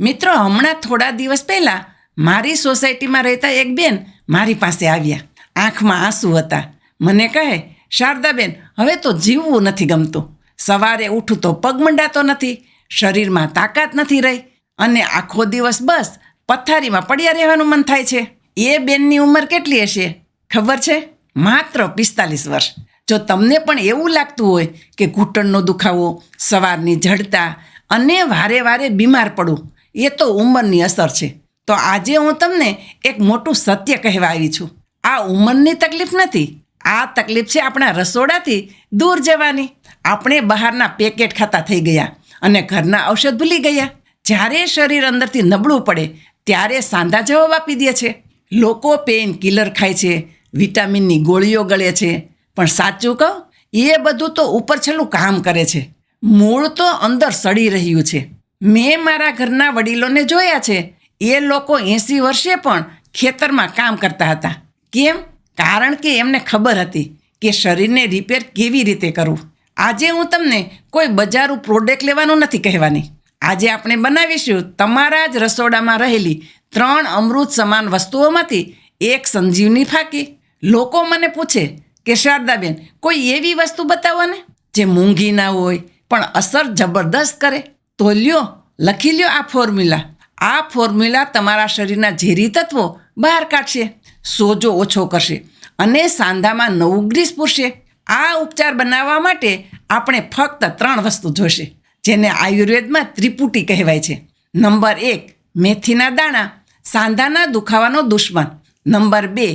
મિત્રો, હમણાં થોડા દિવસ પહેલાં મારી સોસાયટીમાં રહેતા એક બેન મારી પાસે આવ્યા. આંખમાં આંસુ હતા. મને કહે, શારદાબેન, હવે તો જીવવું નથી ગમતું. સવારે ઉઠું તો પગ મંડાતો નથી, શરીરમાં તાકાત નથી રહી અને આખો દિવસ બસ પથારીમાં પડ્યા રહેવાનું મન થાય છે. એ બેનની ઉંમર કેટલી હશે? ખબર છે? માત્ર પિસ્તાલીસ વર્ષ. જો તમને પણ એવું લાગતું હોય કે ઘૂંટણનો દુખાવો, સવારની જડતા અને વારે વારે બીમાર પડવું એ તો ઉંમરની અસર છે. તો આજે હું તમને એક મોટું સત્ય કહેવા આવી છું. આ ઉંમરની તકલીફ નથી. આ તકલીફ છે આપણા રસોડાથી દૂર જવાની. આપણે બહારના પેકેટ ખાતા થઈ ગયા અને ઘરના ઔષધ ભૂલી ગયા. જ્યારે શરીર અંદરથી નબળું પડે, ત્યારે સાંધા જવાબ આપી દે છે. લોકો પેઇન કિલર ખાય છે વિટામિનની ગોળીઓ ગળે છે. પણ સાચું કહું, એ બધું તો ઉપર છેલ્લું કામ કરે છે. મૂળ તો અંદર સડી રહ્યું છે. મેં મારા ઘરના વડીલોને જોયા છે. એ લોકો એંસી વર્ષે પણ ખેતરમાં કામ કરતા હતા. કેમ? કારણ કે એમને ખબર હતી કે શરીરને રિપેર કેવી રીતે કરવું. આજે હું તમને કોઈ બજારું પ્રોડક્ટ લેવાનું નથી કહેવાની. આજે આપણે બનાવીશું તમારા જ રસોડામાં રહેલી ત્રણ અમૃત સમાન વસ્તુઓમાંથી એક સંજીવની ફાકી. લોકો મને પૂછે કે શારદાબેન, કોઈ એવી વસ્તુ બતાવો ને? જે મૂંઘી ના હોય, પણ અસર જબરદસ્ત કરે. તો લ્યો, લખી લ્યો આ ફોર્મ્યુલા. આ ફોર્મ્યુલા તમારા શરીરના ઝેરી તત્વો બહાર કાઢશે, સોજો ઓછો કરશે અને સાંધામાં નવું ગ્રીસ પૂરશે. આ ઉપચાર બનાવવા માટે આપણે ફક્ત ત્રણ વસ્તુ જોશે, જેને આયુર્વેદમાં ત્રિપુટી કહેવાય છે. નંબર એક, મેથીના દાણા, સાંધાના દુખાવાનો દુશ્મન. નંબર બે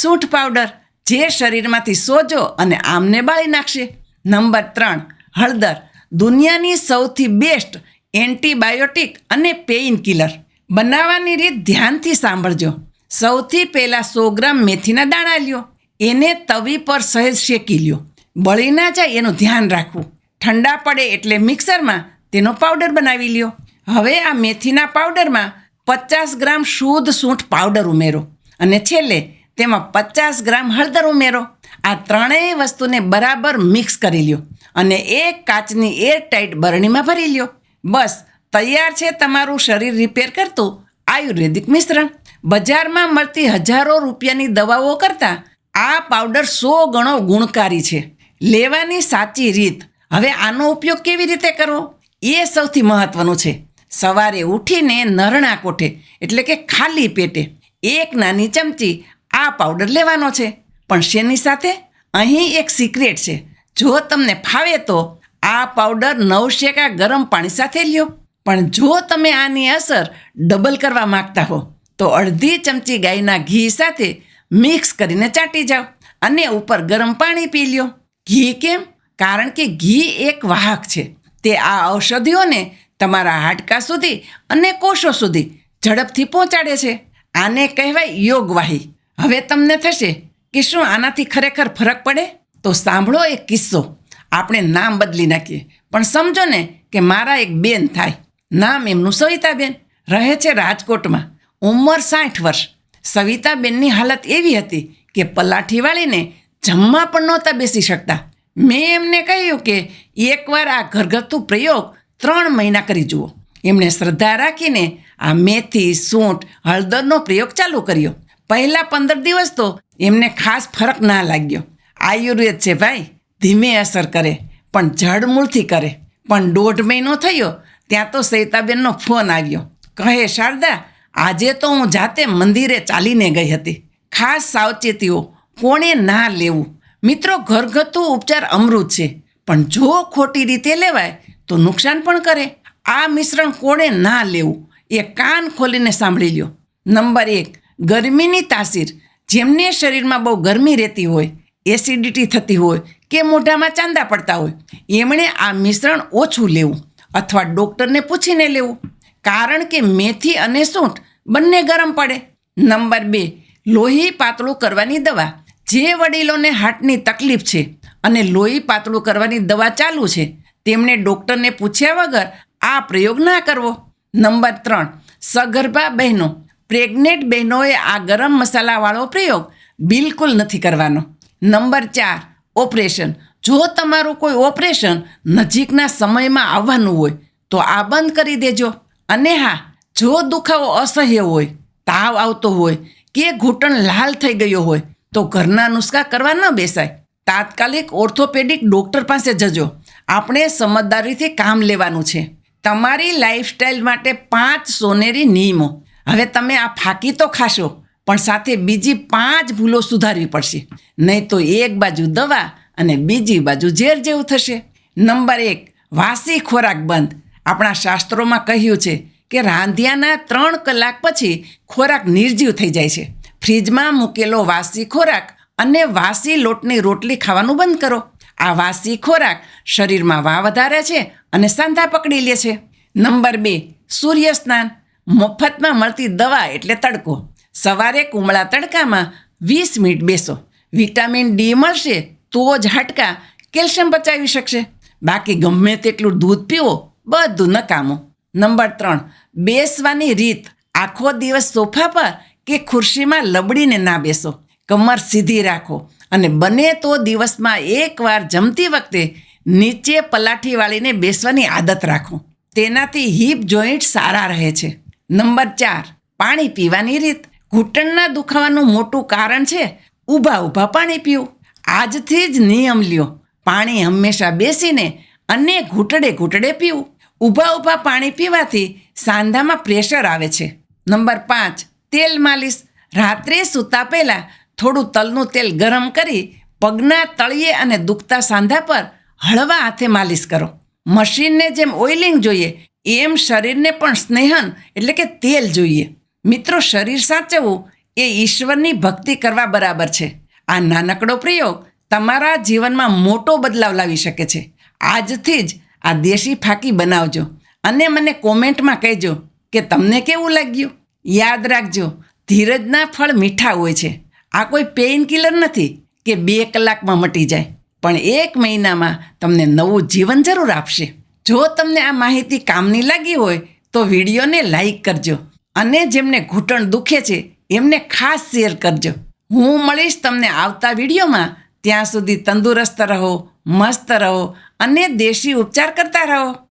સૂંઠ પાવડર, જે શરીરમાંથી સોજો અને આમને બાળી નાખશે. નંબર ત્રણ, હળદર, દુનિયાની સૌથી બેસ્ટ એન્ટીબાયોટિક અને પેઇન કિલર. બનાવવાની રીત ધ્યાનથી સાંભળજો. સૌથી પહેલાં સો ગ્રામ મેથીના દાણા લ્યો. એને તવી પર સહેજ શેકી લ્યો. બળી ના જાય એનું ધ્યાન રાખવું. ઠંડા પડે એટલે મિક્સરમાં તેનો પાવડર બનાવી લ્યો. હવે આ મેથીના પાવડરમાં પચાસ ગ્રામ શુદ્ધ સૂંઠ પાવડર ઉમેરો અને છેલ્લે તેમાં પચાસ ગ્રામ હળદર ઉમેરો. આ ત્રણેય વસ્તુને બરાબર મિક્સ કરી લ્યો અને એક કાચની એરટાઈટ બરણીમાં ભરી લ્યો. બસ, તૈયાર છે તમારું શરીર રિપેર કરતું. આયુર્વેદિક મિશ્રણ. બજારમાં મળતી હજારો રૂપિયાની દવાઓ કરતાં આ પાવડર સો ગણો ગુણકારી છે. લેવાની સાચી રીત. હવે આનો ઉપયોગ કેવી રીતે કરવો? એ સૌથી મહત્વનું છે. સવારે ઉઠીને નરણા કોઠે, એટલે કે ખાલી પેટે, એક નાની ચમચી આ પાવડર લેવાનો છે. પણ શેની સાથે? અહીં એક સિક્રેટ છે. જો તમને ફાવે તો આ પાવડર નવશેકા ગરમ પાણી સાથે લ્યો. પણ જો તમે આની અસર ડબલ કરવા માંગતા હો, તો અડધી ચમચી ગાયના ઘી સાથે મિક્સ કરીને ચાટી જાઓ અને ઉપર ગરમ પાણી પી લ્યો. ઘી કેમ? કારણ કે ઘી એક વાહક છે. તે આ ઔષધિઓને તમારા હાડકા સુધી અને કોષો સુધી ઝડપથી પહોંચાડે છે. આને કહેવાય યોગવાહી. હવે તમને થશે કે શું આનાથી ખરેખર ફરક પડે? તો સાંભળો એક કિસ્સો. આપણે નામ બદલી નાખીએ. પણ સમજો ને કે મારા એક બેન થાય. નામ એમનું સવિતાબેન. રહે છે રાજકોટમાં. ઉંમર સાઠ વર્ષ. સવિતાબેનની હાલત એવી હતી કે પલાઠી વાળીને જમવા પણ નહોતા બેસી શકતા. મેં એમને કહ્યું કે એકવાર આ ઘરગથ્થુ પ્રયોગ ત્રણ મહિના કરી જુઓ. એમણે શ્રદ્ધા રાખીને આ મેથી, સૂંઠ, હળદરનો પ્રયોગ ચાલુ કર્યો. પહેલાં પંદર દિવસ તો એમને ખાસ ફરક ના લાગ્યો. આયુર્વેદ છે ભાઈ. ધીમે અસર કરે, પણ જડમૂળથી કરે. પણ દોઢ મહિનો થયો, ત્યાં તો સૈતાબેનનો ફોન આવ્યો. કહે, શારદા, આજે તો હું જાતે મંદિરે ચાલીને ગઈ હતી. ખાસ સાવચેતીઓ, કોણે ના લેવું? મિત્રો, ઘરગથ્થુ ઉપચાર અમૃત છે, પણ જો ખોટી રીતે લેવાય, તો નુકસાન પણ કરે. આ મિશ્રણ કોણે ના લેવું? એ કાન ખોલીને સાંભળી લ્યો. નંબર એક, ગરમીની તાસીર. જેમને શરીરમાં બહુ ગરમી રહેતી હોય, એસિડિટી થતી હોય કે મોઢામાં ચાંદા પડતા હોય. એમણે આ મિશ્રણ ઓછું લેવું અથવા ડૉક્ટરને પૂછીને લેવું. કારણ કે મેથી અને સૂંઠ બંને ગરમ પડે. નંબર બે, લોહી પાતળું કરવાની દવા. જે વડીલોને હાર્ટની તકલીફ છે અને લોહી પાતળું કરવાની દવા ચાલુ છે તેમણે ડૉક્ટરને પૂછ્યા વગર આ પ્રયોગ ના કરવો. નંબર ત્રણ, સગર્ભા બહેનો, પ્રેગ્નેન્ટ બહેનોએ આ ગરમ મસાલાવાળો પ્રયોગ બિલકુલ નથી કરવાનો. નંબર ચાર ઓપરેશન. જો તમારું કોઈ ઓપરેશન નજીકના સમયમાં આવવાનું હોય, તો આ બંધ કરી દેજો. અને હા, જો દુખાવો અસહ્ય હોય, તાવ આવતો હોય કે ઘૂંટણ લાલ થઈ ગયો હોય, તો ઘરના નુસ્ખા કરવા ન બેસાય. તાત્કાલિક ઓર્થોપેડિક ડૉક્ટર પાસે જજો. આપણે સમજદારીથી કામ લેવાનું છે. તમારી લાઈફસ્ટાઈલ માટે પાંચ સોનેરી નિયમો. હવે તમે આ ફાકી તો ખાશો. પણ સાથે બીજી પાંચ ભૂલો સુધારવી પડશે. નહીં તો એક બાજુ દવા અને બીજી બાજુ ઝેર જેવું થશે. નંબર એક, વાસી ખોરાક બંધ. આપણા શાસ્ત્રોમાં કહ્યું છે કે રાંધ્યાના ત્રણ કલાક પછી ખોરાક નિર્જીવ થઈ જાય છે. ફ્રીજમાં મૂકેલો વાસી ખોરાક અને વાસી લોટની રોટલી ખાવાનું બંધ કરો. આ વાસી ખોરાક શરીરમાં વા વધારે છે અને સાંધા પકડી લે છે. નંબર બે, સૂર્ય સ્નાન. મફતમાં મળતી દવા એટલે તડકો. સવારે કુમળા તડકામાં વીસ મિનિટ બેસો. વિટામિન ડી મળશે તો જ હાડકા કેલ્શિયમ પચાવી શકશે. બાકી ગમે તેટલું દૂધ પીવો, બધું નકામું. નંબર ત્રણ, બેસવાની રીત. આખો દિવસ સોફા પર કે ખુરશીમાં લબડીને ના બેસો. કમર સીધી રાખો. અને બને તો દિવસમાં એકવાર જમતી વખતે નીચે પલાઠી વાળીને બેસવાની આદત રાખો. તેનાથી હિપ જોઈન્ટ સારા રહે છે. નંબર ચાર, પાણી પીવાની રીત. ઘૂંટણના દુખાવાનું મોટું કારણ છે, ઊભા ઊભા પાણી પીવું. આજથી જ નિયમ લ્યો, પાણી હંમેશા બેસીને અને ઘૂંટડે ઘૂંટડે પીવું. ઊભા ઊભા પાણી પીવાથી સાંધામાં પ્રેશર આવે છે. નંબર પાંચ, તેલ માલિશ. રાત્રે સૂતા પહેલાં થોડું તલનું તેલ ગરમ કરી પગના તળિયે અને દુખતા સાંધા પર હળવા હાથે માલિશ કરો. મશીનને જેમ ઓઇલિંગ જોઈએ, એમ શરીરને પણ સ્નેહન એટલે કે તેલ જોઈએ. મિત્રો, શરીર સાચવવું એ ઈશ્વરની ભક્તિ કરવા બરાબર છે. આ નાનકડો પ્રયોગ તમારા જીવનમાં મોટો બદલાવ લાવી શકે છે. આજથી જ આ દેશી ફાકી બનાવજો અને મને કોમેન્ટમાં કહેજો કે તમને કેવું લાગ્યું? યાદ રાખજો, ધીરજના ફળ મીઠા હોય છે. આ કોઈ પેઇન કિલર નથી કે બે કલાકમાં મટી જાય, પણ એક મહિનામાં તમને નવું જીવન જરૂર આપશે. જો તમને આ માહિતી કામની લાગી હોય તો વિડીયોને લાઈક કરજો. અને જેમને ઘૂંટણ દુખે છે, એમને ખાસ શેર કરજો. હું મળીશ તમને આવતા વિડીયોમાં. ત્યાં સુધી તંદુરસ્ત રહો, મસ્ત રહો અને દેશી ઉપચાર કરતા રહો.